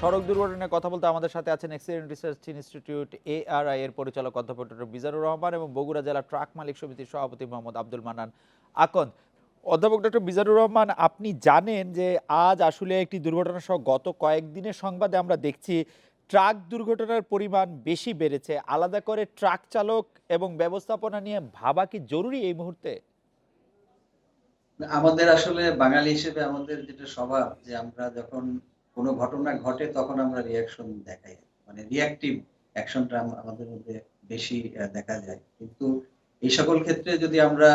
সড়ক দুর্ঘটনায় কথা বলতে আমাদের সাথে আছেন অ্যাক্সিডেন্ট রিসার্চ ইনস্টিটিউট এআরআই এর পরিচালক অধ্যাপক ডক্টর বিজারুর রহমান এবং বগুড়া জেলা ট্রাক মালিক সমিতির সভাপতি মোহাম্মদ আব্দুল মানান আকন্দ। অধ্যাপক ডক্টর বিজারুর রহমান, আপনি জানেন যে আজ আসলে একটি দুর্ঘটনা সহ গত কয়েকদিনের সংবাদে আমরা দেখছি ট্রাক দুর্ঘটনার পরিমাণ বেশি বেড়েছে। আলাদা করে ট্রাক চালক এবং ব্যবস্থাপনা নিয়ে ভাবা কি জরুরি এই মুহূর্তে? আমাদের আসলে বাঙালি হিসেবে আমাদের যেটা স্বভাব যে আমরা যখন কোনো ঘটনা ঘটে তখন আমরা রিয়াকশন দেখাই। মানে রিয়াক্টিভ অ্যাকশনটা আমাদের মধ্যে বেশি দেখা যায়। কিন্তু এই সকল ক্ষেত্রে যদি আমরা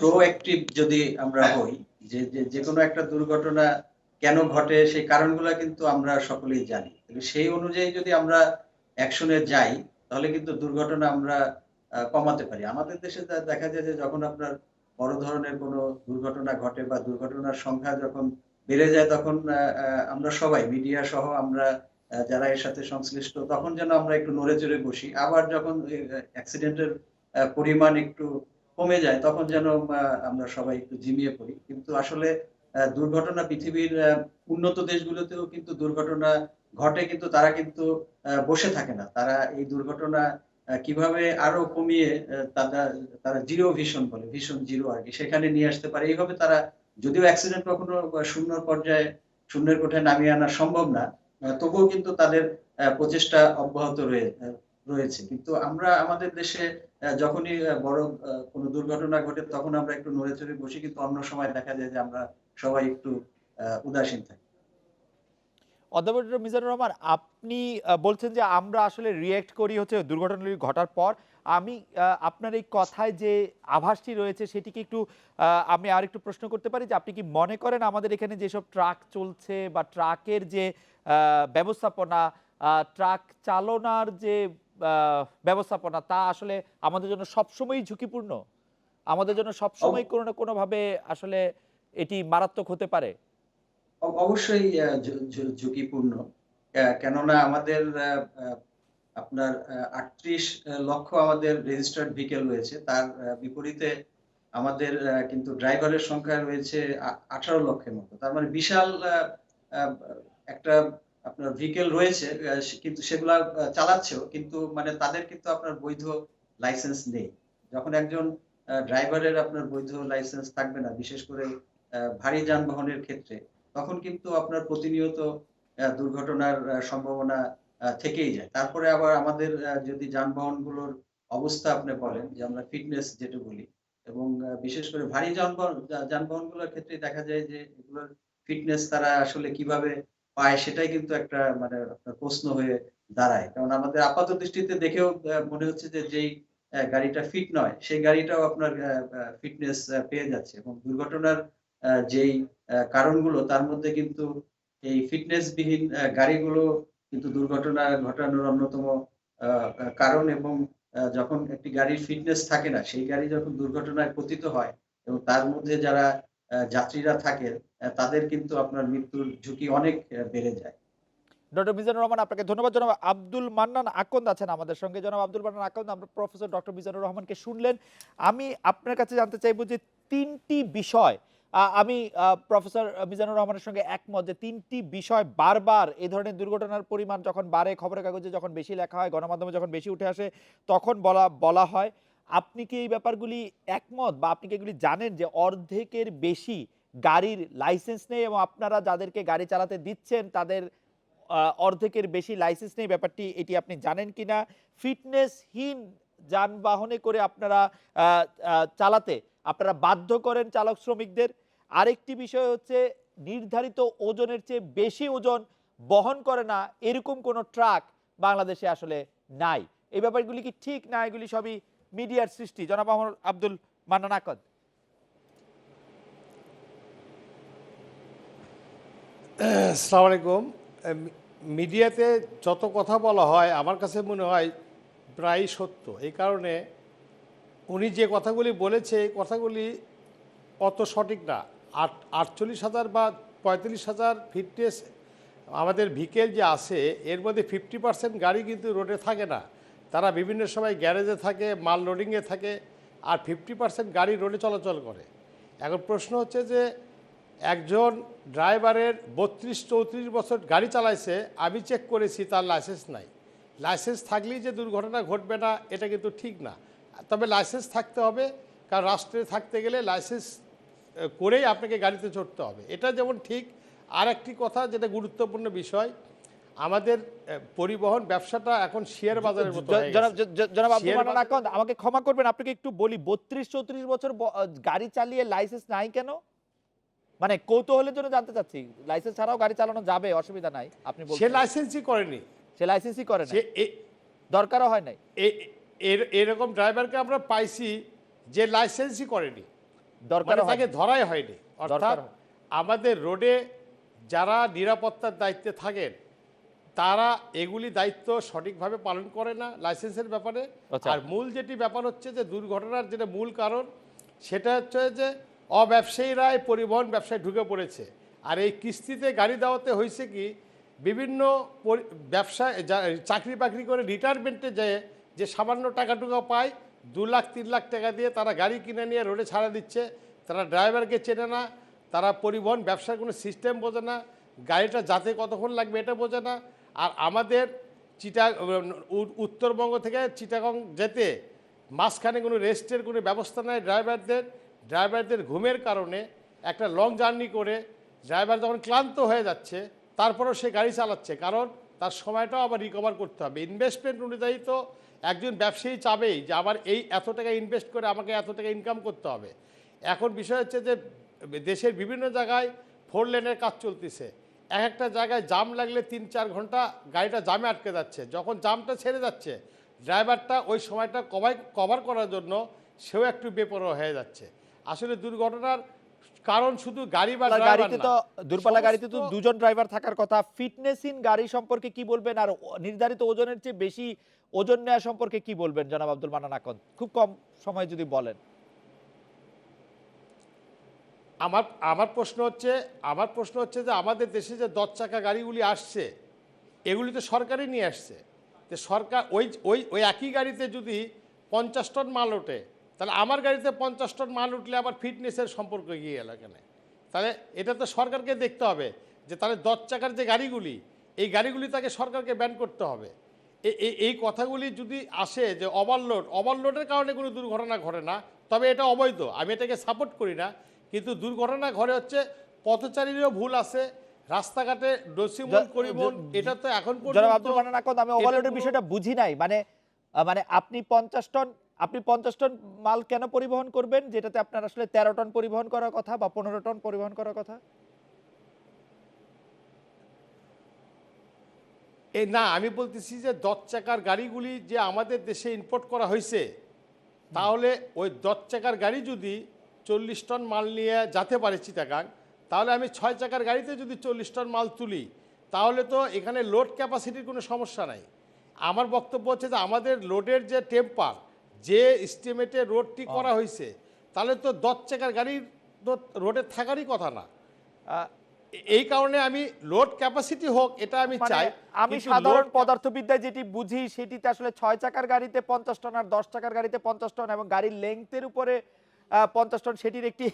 প্রোঅ্যাক্টিভ যদি আমরা হই, যে যে কোনো একটা দুর্ঘটনা কেন ঘটে, সেই কারণগুলো কিন্তু আমরা সকলেই জানি। সেই অনুযায়ী যদি আমরা অ্যাকশনে যাই, তাহলে কিন্তু দুর্ঘটনা আমরা কমাতে পারি। আমাদের দেশে দেখা যায় যে যখন আপনার বড় ধরনের কোনো দুর্ঘটনা ঘটে বা দুর্ঘটনার সংখ্যা যখন বেড়ে যায় তখন আমরা সবাই, মিডিয়া সহ আমরা যারা এর সাথে সংশ্লিষ্ট, তখন যেন আমরা একটু নড়ে চড়ে বসি। আবার যখন অ্যাক্সিডেন্টের পরিমাণ একটু কমে যায়, তখন যেন আমরা সবাই একটু ঝিমিয়ে পড়ি। কিন্তু আসলে দুর্ঘটনা পৃথিবীর উন্নত দেশগুলোতেও কিন্তু দুর্ঘটনা ঘটে, কিন্তু তারা কিন্তু বসে থাকে না। তারা এই দুর্ঘটনা কীভাবে আরও কমিয়ে তারা তারা জিরো ভিশন বলে, ভিশন জিরো আর কি, সেখানে নিয়ে আসতে পারে। এইভাবে তারা যদিও অ্যাক্সিডেন্ট কখনো শূন্য পর্যায়ে, শূন্যের কোঠায় নামিয়ে আনা সম্ভব না তবুও কিন্তু তাদের প্রচেষ্টা অব্যাহত রয়ে রয়েছে। কিন্তু আমরা আমাদের দেশে যখনই বড় কোনো দুর্ঘটনা ঘটে, তখন আমরা একটু নড়ে চড়ে বসি, কিন্তু অন্য সময় দেখা যায় যে আমরা সবাই একটু উদাসীন থাকি। অধ্যাপক মিজানুর রহমান, আপনি বলছেন যে আমরা আসলে রিয়েক্ট করি হচ্ছে দুর্ঘটনাটি ঘটার পর আমি আপনার এই কথায় যে আভাসটি রয়েছে সেটিকে একটু আমি আর একটু প্রশ্ন করতে পারি যে আপনি কি মনে করেন আমাদের এখানে যেসব ট্রাক চলছে বা ট্রাকের যে ব্যবস্থাপনা ট্রাক চালনার যে ব্যবস্থাপনা তা আসলে আমাদের জন্য সবসময়ই ঝুঁকিপূর্ণ? আমাদের জন্য সবসময় কোনো না কোনোভাবে আসলে এটি মারাত্মক হতে পারে? অবশ্যই ঝুঁকিপূর্ণ। কেননা আমাদের আপনার আটত্রিশ লক্ষ আমাদের রেজিস্টার্ড ভেহিকেল রয়েছে। তার বিপরীতে আমাদের কিন্তু ড্রাইভারের সংখ্যা রয়েছে আঠারো লক্ষের মতো। তার মানে বিশাল একটা আপনার ভেহিকেল রয়েছে কিন্তু সেগুলা চালাচ্ছেও, কিন্তু মানে তাদের কিন্তু আপনার বৈধ লাইসেন্স নেই। যখন একজন ড্রাইভারের আপনার বৈধ লাইসেন্স থাকবে না, বিশেষ করে ভারী যানবাহনের ক্ষেত্রে, তখন কিন্তু আপনার প্রতিনিয়ত দুর্ঘটনার সম্ভাবনা থেকেই যায়। তারপরে আবার আমাদের যদি যানবাহনগুলোর অবস্থা আপনি বলেন যে আমরা ফিটনেস যেটা বলি এবং বিশেষ করে ভারী যানবাহন যানবাহনগুলোর ক্ষেত্রে দেখা যায় যে এগুলোর ফিটনেস তারা আসলে কীভাবে পায় সেটাই কিন্তু একটা মানে প্রশ্ন হয়ে দাঁড়ায়। কারণ আমাদের আপাত দৃষ্টিতে দেখেও মনে হচ্ছে যে যেই গাড়িটা ফিট নয় সেই গাড়িটাও আপনার ফিটনেস পেয়ে যাচ্ছে। এবং দুর্ঘটনার যেই কারণগুলো তার মধ্যে কিন্তু এই ফিটনেস বিহীন আহ, গাড়িগুলো কিন্তু দুর্ঘটনা ঘটানোর অন্যতম কারণ এবং যখন একটি গাড়ির ফিটনেস থাকে না, সেই গাড়ি যখন দুর্ঘটনায় পতিত হয় এবং তার মধ্যে যারা যাত্রীরা থাকে তাদের কিন্তু আপনার মৃত্যুর ঝুঁকি অনেক বেড়ে যায়। ডক্টর মিজানুর রহমান, আপনাকে ধন্যবাদ। জনাব আব্দুল মান্নান আকন্দ আছেন আমাদের সঙ্গে। জনাব আব্দুল মান্নান আকন্দ, আমরা প্রফেসর ডক্টর মিজানুর রহমানকে শুনলেন। আমি আপনার কাছে জানতে চাইব যে তিনটি বিষয় আমি প্রফেসর মিজানুর রহমানের সঙ্গে একমত যে তিনটি বিষয় বারবার এ ধরনের দুর্ঘটনার পরিমাণ যখন বাড়ে, খবরের কাগজে যখন বেশি লেখা হয়, গণমাধ্যমে যখন বেশি উঠে আসে, তখন বলা বলা হয়। আপনি কি এই ব্যাপারগুলি একমত বা আপনি কি এগুলি জানেন যে অর্ধেকের বেশি গাড়ির লাইসেন্স নেই এবং আপনারা যাদেরকে গাড়ি চালাতে দিচ্ছেন, তাদের অর্ধেকের বেশি লাইসেন্স নেই? ব্যাপারটি এটি আপনি জানেন কি না? ফিটনেসহীন যানবাহনে করে আপনারা চালাতে, আপনারা বাধ্য করেন চালক শ্রমিকদের? আরেকটি বিষয় হচ্ছে নির্ধারিত ওজনের চেয়ে বেশি ওজন বহন করে না এরকম কোনো ট্রাক বাংলাদেশে আসলে নাই। এই ব্যাপারগুলি কি ঠিক না এগুলি সবই মিডিয়ার সৃষ্টি? জনাব মোহাম্মদ আব্দুল মান্নান আকদ। আসসালামু আলাইকুম। মিডিয়াতে যত কথা বলা হয়, আমার কাছে মনে হয় প্রায় সত্য। এই কারণে উনি যে কথাগুলি বলেছে, এই কথাগুলি অত সঠিক না। আট, আটচল্লিশ হাজার বা পঁয়তাল্লিশ হাজার ফিটনেস আমাদের ভিকেল যে আছে এর মধ্যে ফিফটি পার্সেন্ট গাড়ি কিন্তু রোডে থাকে না। তারা বিভিন্ন সময় গ্যারেজে থাকে, মাল লোডিংয়ে থাকে, আর ফিফটি পার্সেন্ট গাড়ি রোডে চলাচল করে। এখন প্রশ্ন হচ্ছে যে, একজন ড্রাইভারের বত্রিশ, চৌত্রিশ বছর গাড়ি চালাইছে, আমি চেক করেছি, তার লাইসেন্স নাই। লাইসেন্স থাকলেই যে দুর্ঘটনা ঘটবে না, এটা কিন্তু ঠিক না। তবে লাইসেন্স থাকতে হবে, কারণ রাষ্ট্রে থাকতে গেলে লাইসেন্স করেই আপনাকে গাড়িতে চড়তে হবে। এটা যেমন ঠিক আর একটি কথা যেটা গুরুত্বপূর্ণ বিষয় আমাদের পরিবহন ব্যবসাটা এখন শেয়ার বাজারের মতো জনাব আব্দুল আমাকে ক্ষমা করবেন আপনাকে একটু বলি বত্রিশ চৌত্রিশ বছর গাড়ি চালিয়ে লাইসেন্স নাই কেন? মানে কৌতূহলের জন্য জানতে চাচ্ছি লাইসেন্স ছাড়াও গাড়ি চালানো যাবে অসুবিধা নাই আপনি সে লাইসেন্সই করেনি। সে লাইসেন্সই করে সে দরকারও হয় নাই। এরকম ড্রাইভারকে আমরা পাইছি যে লাইসেন্সই করেনি। মানে দরকারও তাকে ধরাই হয়নি। অর্থাৎ আমাদের রোডে যারা নিরাপত্তার দায়িত্বে থাকেন তারা এগুলি দায়িত্ব সঠিকভাবে পালন করে না লাইসেন্সের ব্যাপারে। আচ্ছা। আর মূল যেটি ব্যাপার হচ্ছে যে দুর্ঘটনার যেটা মূল কারণ সেটা হচ্ছে যে অব্যবসায়ীরা এই পরিবহন ব্যবসায় ঢুকে পড়েছে। আর এই কিস্তিতে গাড়ি দেওয়াতে হয়েছে কি বিভিন্ন ব্যবসায় চাকরি বাকরি করে রিটায়ারমেন্টে যেয়ে যে সামান্য টাকা টুকা পায় দু লাখ, তিন লাখ টাকা দিয়ে তারা গাড়ি কিনে নিয়ে রোডে ছাড়া দিচ্ছে। তারা ড্রাইভারকে চেনে না, তারা পরিবহন ব্যবসার কোনো সিস্টেম বোঝে না, গাড়িটা যাতে কতক্ষণ লাগবে এটা বোঝে না। আর আমাদের চিটা, উত্তরবঙ্গ থেকে চিটাগং যেতে মাঝখানে কোনো রেস্টের কোনো ব্যবস্থা নেই ড্রাইভারদের। ড্রাইভারদের ঘুমের কারণে একটা লং জার্নি করে ড্রাইভার যখন ক্লান্ত হয়ে যাচ্ছে, তারপরেও সে গাড়ি চালাচ্ছে। কারণ তার সময়টাও আবার রিকভার করতে হবে। ইনভেস্টমেন্ট অনুযায়ী তো একজন ব্যবসায়ী চাবেই যে আমার এই এত টাকা ইনভেস্ট করে আমাকে এত টাকা ইনকাম করতে হবে। এখন বিষয় হচ্ছে যে, দেশের বিভিন্ন জায়গায় ফোর লেনের কাজ চলতেছে। এক একটা জায়গায় জাম লাগলে তিন চার ঘণ্টা গাড়িটা জামে আটকে যাচ্ছে। যখন জামটা ছেড়ে যাচ্ছে ড্রাইভারটা ওই সময়টা কভার কভার করার জন্য সেও একটু বেপরোয়া হয়ে যাচ্ছে। আসলে দুর্ঘটনার কারণ শুধু গাড়ি বা গাড়িতে তো দূরপাল্লা গাড়িতে তো দুজন ড্রাইভার থাকার কথা। ফিটনেসিন গাড়ি সম্পর্কে কি বলবেন? আর নির্ধারিত ওজনের চেয়ে বেশি ওজন নেওয়া সম্পর্কে কি বলবেন জনাব আব্দুল মান্নান আকন্দ খুব কম সময় যদি বলেন। আমার আমার প্রশ্ন হচ্ছে আমার প্রশ্ন হচ্ছে যে আমাদের দেশে যে দশ চাকা গাড়িগুলি আসছে এগুলি তো সরকারই নিয়ে আসছে। তো সরকার ওই ওই ওই একই গাড়িতে যদি পঞ্চাশ টন মাল ওঠে তাহলে আমার গাড়িতে পঞ্চাশ টন মাল উঠলে আবার ফিটনেসের সম্পর্ক গিয়ে গেল এখানে তাহলে এটা তো সরকারকে দেখতে হবে যে তাহলে দশ চাকার যে গাড়িগুলি এই গাড়িগুলি তাকে সরকারকে ব্যান করতে হবে। এই কথাগুলি যদি আসে যে ওভারলোড ওভারলোডের কারণে কোনো দুর্ঘটনা ঘটে না তবে এটা অবৈধ আমি এটাকে সাপোর্ট করি না। কিন্তু দুর্ঘটনা ঘটে হচ্ছে পথচারীরও ভুল আছে রাস্তাঘাটে ডসিমন করিমন এটা তো এখন পর্যন্ত আমি ওভারলোডের বিষয়টা বুঝি নাই। মানে মানে আপনি পঞ্চাশ টন আপনি পঞ্চাশ টন মাল কেন পরিবহন করবেন? যেটাতে আপনার আসলে তেরো টন পরিবহন করার কথা বা পনেরো টন পরিবহন করার কথা? এই না, আমি বলতেছি যে দশ চাকার গাড়িগুলি যে আমাদের দেশে ইম্পোর্ট করা হয়েছে, তাহলে ওই দশ চাকার গাড়ি যদি চল্লিশ টন মাল নিয়ে যেতে পারে চিটাগাং, তাহলে আমি ছয় চাকার গাড়িতে যদি চল্লিশ টন মাল তুলি, তাহলে তো এখানে লোড ক্যাপাসিটির কোনো সমস্যা নাই। আমার বক্তব্য হচ্ছে যে আমাদের লোডের যে টেম্পার যে স্টিমেটে রোডটি করা হয়েছে তাহলে তো দশ চাকার গাড়ির তো রোডে থাকারই কথা না। এই কারণে আমি লোড ক্যাপাসিটি হোক এটা আমি মানে চাই আমি সাধারণ পদার্থবিদ্যায় যেটি বুঝি সেটিতে আসলে ছয় চাকার গাড়িতে পঞ্চাশ টন আর দশ চাকার গাড়িতে পঞ্চাশ টন এবং গাড়ির লেংথের উপরে পঞ্চাশ টন সেটির একটি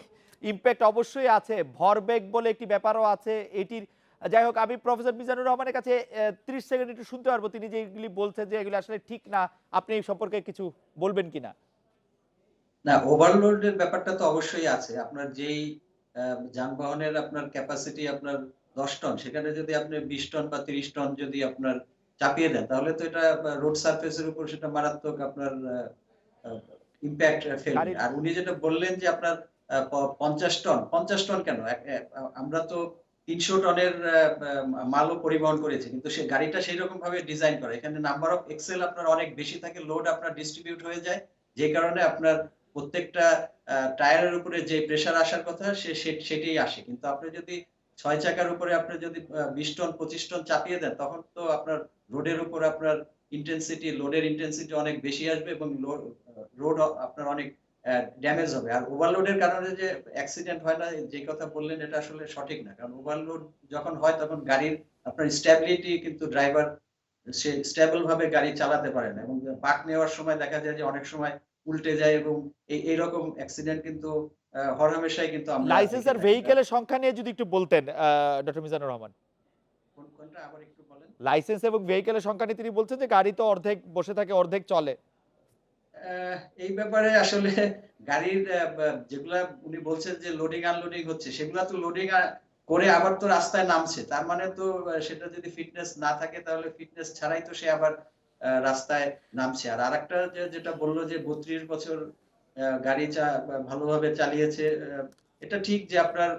ইম্প্যাক্ট অবশ্যই আছে। ভরবেগ বলে একটি ব্যাপারও আছে এটির যাই হোক আমি প্রফেসর মিজানুর রহমানের কাছে ত্রিশ সেকেন্ড একটু শুনতে পারব। তিনি যে এগুলি বলছেন যে এগুলি আসলে ঠিক না আপনি এই সম্পর্কে কিছু বলবেন কিনা? না ওভারলোডের ব্যাপারটা তো অবশ্যই আছে। আপনার যেই যানবাহনের আপনার ক্যাপাসিটি আপনার দশ টন সেখানে যদি আপনি বিশ টন বা তিরিশ টন যদি আপনার চাপিয়ে দেন তাহলে তো এটা রোড সারফেসের উপর সেটা মারাত্মক আপনার ইম্প্যাক্ট ফেলবে আর উনি যেটা বললেন যে আপনার পঞ্চাশ টন পঞ্চাশ টন কেন? আমরা তো তিনশো টনের মালও পরিবহন করেছি, কিন্তু সে গাড়িটা সেই রকম ভাবে ডিজাইন করা। এখানে নাম্বার অফ এক্সেল আপনার অনেক বেশি থাকে লোড আপনার ডিস্ট্রিবিউট হয়ে যায়, যে কারণে আপনার প্রত্যেকটা টায়ারের উপরে যে প্রেসার আসার কথা, সে- সেটাই আসে। কিন্তু আপনি যদি ছয় চাকার উপরে আপনি যদি বিশ টন, পঁচিশ টন চাপিয়ে দেন, তখন তো আপনার রোডের উপর আপনার ইন্টেন্সিটি লোডের ইন্টেন্সিটি অনেক বেশি আসবে এবং রোড আপনার অনেক ড্যামেজ হবে। আর ওভারলোডের কারণে যে অ্যাক্সিডেন্ট হয় না যে কথা বললেন এটা আসলে সঠিক না। কারণ ওভারলোড যখন হয় তখন গাড়ির আপনার স্ট্যাবিলিটি কিন্তু ড্রাইভার সে স্টেবল ভাবে গাড়ি চালাতে পারে না। এবং বাঁক নেওয়ার সময় দেখা যায় যে অনেক সময় উল্টে যায় এবং এই এইরকম অ্যাক্সিডেন্ট কিন্তু হরহামেশাই কিন্তু আমরা লাইসেন্স আর। ভেহিকেলের সংখ্যা নিয়ে যদি একটু বলতেন ডক্টর মিজানুর রহমান। কোন- কোনটা? আবার একটু বলেন। লাইসেন্স এবং ভেহিকেলের সংখ্যা নিয়ে তিনি বলছেন যে গাড়ি তো অর্ধেক বসে থাকে অর্ধেক চলে। এই ব্যাপারে আসলে গাড়ির যেগুলা উনি বলছেন যে লোডিং আনলোডিং হচ্ছে, সেগুলা তো লোডিং করে আবার তো রাস্তায় নামছে। তার মানে তো সেটা যদি ফিটনেস না থাকে তাহলে ফিটনেস ছাড়াই তো সে আবার রাস্তায় নামছে। আর আরেকটা যেটা বলল যে বত্রিশ বছর গাড়ি ভালোভাবে চালিয়েছে এটা ঠিক যে আপনার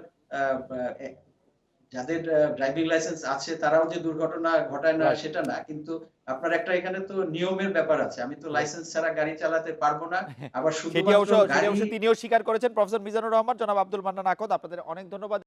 যাদের ড্রাইভিং লাইসেন্স আছে তারাও যে দুর্ঘটনা ঘটায় না সেটা না। কিন্তু আপনার একটা এখানে তো নিয়মের ব্যাপার আছে। আমি তো লাইসেন্স ছাড়া গাড়ি চালাতে পারব না। আবার শুধু শুধুমাত্র তিনিও স্বীকার করেছেন প্রফেসর মিজানুর রহমান। জনাব আব্দুল মান্নান আকদ আপনাদের অনেক ধন্যবাদ।